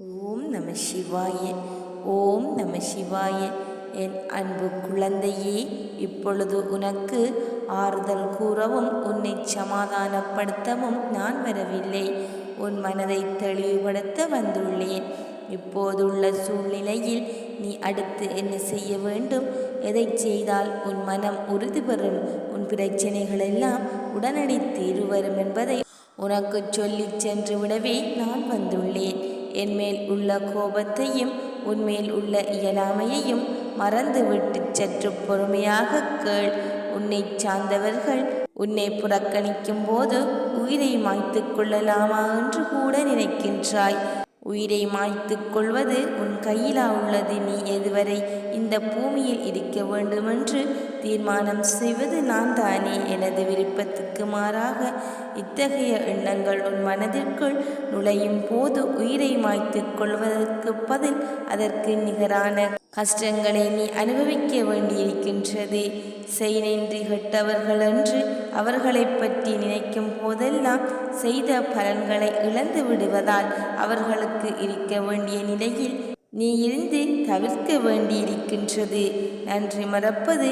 ஓம் நம சிவாய ஓம் நம சிவாய. என் அன்பு குழந்தையே இப்பொழுது உனக்கு ஆறுதல் கூறவும் உன்னை சமாதானப்படுத்தவும் நான் வரவில்லை. உன் மனதை தெளிவுபடுத்த வந்துள்ளேன். இப்போதுள்ள சூழ்நிலையில் நீ அடுத்து என்ன செய்ய வேண்டும்? எதை செய்தால் உன் மனம் உறுதி பெறும்? உன் பிரச்சனைகள் எல்லாம் உடனடி தீர்வு வரும் என்பதை உனக்கு சொல்லிச் சென்று விடவே நான் வந்துள்ளேன். என்மேல் உள்ள கோபத்தையும் உன்மேல் உள்ள இயலாமையையும் மறந்துவிட்டு சற்று பொறுமையாக கேள். உன்னை சார்ந்தவர்கள் உன்னை புறக்கணிக்கும் போது உயிரை மாய்த்து கொள்ளலாமா என்று கூட நினைக்கின்றாய். உயிரை மாய்த்து கொள்வது உன் கையிலா உள்ளது? நீ எதுவரை இந்த பூமியில் இருக்க வேண்டுமென்று தீர்மானம் செய்வது நான் தானே எனது விருப்பத்துக்கு மாறாக இத்தகைய எண்ணங்கள் உன் மனதிற்குள் நுழையும் போது உயிரை மாய்த்து கொள்வதற்கு பதில் அதற்கு நிகரான கஷ்டங்களை நீ அனுபவிக்க வேண்டியிருக்கின்றது. செய்நின்றி கெட்டவர்கள் என்று அவர்களை பற்றி நினைக்கும் போதெல்லாம் செய்த பலன்களை இழந்து விடுவதால் அவர்களுக்கு இருக்க வேண்டிய நிலையில் நீ இருந்து தவிர்க்க வேண்டியிருக்கின்றது. நன்றி மறப்பது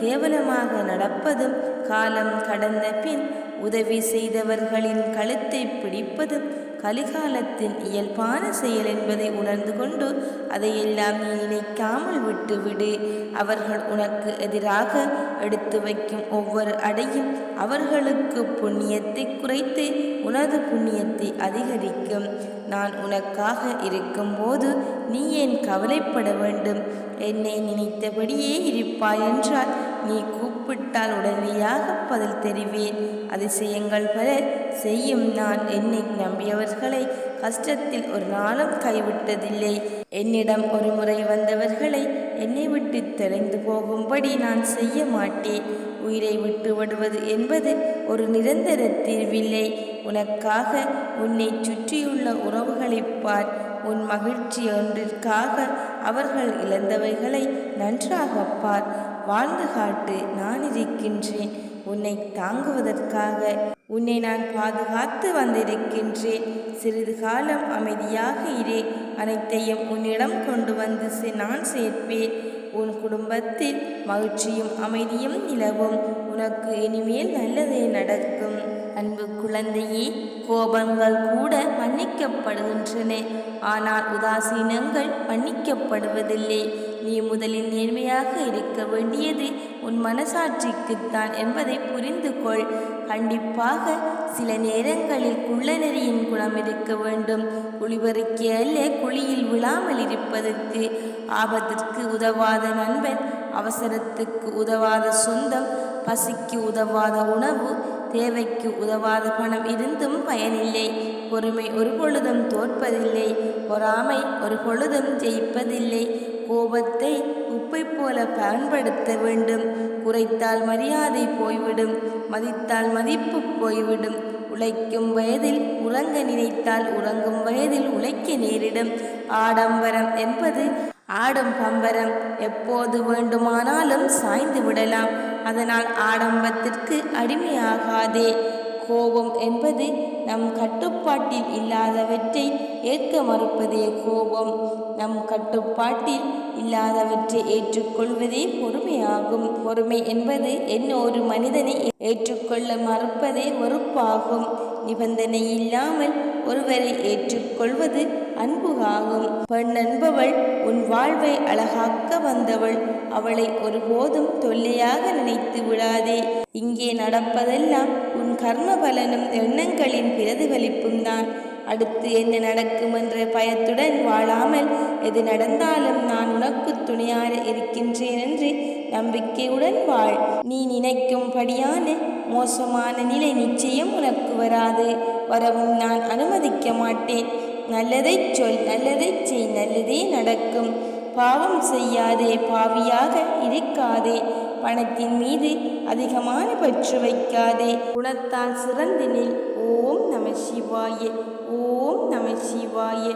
கேவலமாக நடப்பதும் காலம் கடந்த பின் உதவி செய்தவர்களின் கழுத்தை பிடிப்பதும் கலிகாலத்தின் இயல்பான செயல் என்பதை உணர்ந்து கொண்டு அதையெல்லாம் நீ நினைக்காமல் விட்டுவிடு அவர்கள் உனக்கு எதிராக எடுத்து வைக்கும் ஒவ்வொரு அடையும் அவர்களுக்கு புண்ணியத்தை குறைத்து உனது புண்ணியத்தை அதிகரிக்கும். நான் உனக்காக இருக்கும்போது நீ ஏன் கவலைப்பட வேண்டும்? என்னை நினைத்தபடியே இருப்பாய் என்றால் நீ கூப்பிட்டால் உடனடியாக பதில் தெரிவேன். அதிசயங்கள் பல செய்யும் நான் என்னை நம்பியவர்களை கஷ்டத்தில் ஒரு நாளும் கைவிட்டதில்லை. என்னிடம் ஒரு முறை வந்தவர்களை என்னை விட்டு தெரிந்து போகும்படி நான் செய்ய மாட்டேன். உயிரை விட்டு விடுவது என்பது ஒரு நிரந்தர தீர்வில்லை. உனக்காக உன்னை சுற்றியுள்ள உறவுகளைப் பார். உன் மகிழ்ச்சி ஒன்றிற்காக அவர்கள் இழந்தவைகளை நன்றாக பார். வாழ்ந்து காட்டு நான் இருக்கின்றேன். உன்னை தாங்குவதற்காக உன்னை நான் பாதுகாத்து வந்திருக்கின்றேன். சிறிது காலம் அமைதியாக இரு. அனைத்தையும் உன்னிடம் கொண்டு வந்து சே- நான் சேர்ப்பேன். உன் குடும்பத்தில் மகிழ்ச்சியும் அமைதியும் நிலவும். உனக்கு இனிமேல் நல்லதே நடக்கும். அன்பு குழந்தையே கோபங்கள் கூட மன்னிக்கப்படுகின்றன. ஆனால் உதாசீனங்கள் மன்னிக்கப்படுவதில்லை. நீ முதலில் நேர்மையாக இருக்க வேண்டியது உன் மனசாட்சிக்குத்தான் என்பதை புரிந்து கொள். கண்டிப்பாக சில நேரங்களில் குள்ளநெறியின் குணம் இருக்க வேண்டும். குளிபறிக்க அல்ல குழியில் விழாமல் இருப்பதற்கு ஆபத்திற்கு உதவாத நண்பன் அவசரத்துக்கு உதவாத சொந்தம் பசிக்கு உதவாத உணவு தேவைக்கு உதவாத பணம் இருந்தும் பயனில்லை. பொறுமை ஒரு பொழுதும் தோற்பதில்லை. பொறாமை ஒரு பொழுதும் ஜெயிப்பதில்லை. கோபத்தை உப்பை போல பயன்படுத்த வேண்டும். குறைத்தால் மரியாதை போய்விடும். மதித்தால் மதிப்பு போய்விடும். உழைக்கும் வயதில் உறங்க நினைத்தால் உறங்கும் வயதில் உழைக்க நேரிடும். ஆடம்பரம் என்பது ஆடும் பம்பரம். எப்போது வேண்டுமானாலும் சாய்ந்து விடலாம். அதனால் ஆடம்பத்திற்கு அடிமையாகாதே. கோபம் என்பது நம் கட்டுப்பாட்டில் இல்லாதவற்றை ஏற்க மறுப்பதே கோபம். நம் கட்டுப்பாட்டில் இல்லாதவற்றை ஏற்றுக்கொள்வதே பொறுமையாகும். பொறுமை என்பது என்ன ஒரு மனிதனை ஏற்றுக்கொள்ள மறுப்பதே வெறுப்பாகும். நிபந்தனை இல்லாமல் ஒருவரை ஏற்றுக்கொள்வது அன்புகாகும். பெண் என்பவள் உன் வாழ்வை அழகாக்க வந்தவள். அவளை ஒருபோதும் தொல்லையாக நினைத்து விடாதே. இங்கே நடப்பதெல்லாம் உன் கர்ம பலனும் எண்ணங்களின் பிரதிபலிப்பும் தான். அடுத்து என்ன நடக்கும் என்ற பயத்துடன் வாழாமல் எது நடந்தாலும் நான் உனக்கு துணையாக இருக்கின்றேன் என்று நம்பிக்கையுடன் வாழ். நீ நினைக்கும்படியான மோசமான நிலை நிச்சயம் உனக்கு வராது. வரவும் நான் அனுமதிக்க மாட்டேன். நல்லதை சொல் நல்லதை செய் நல்லதே நடக்கும். பாவம் செய்யாதே பாவியாக இருக்காதே. பணத்தின் மீது அதிகமான பற்று வைக்காதே. குணத்தால் சிறந்தினில் ஓம் நம சிவாய. ஓம் நம சிவாய.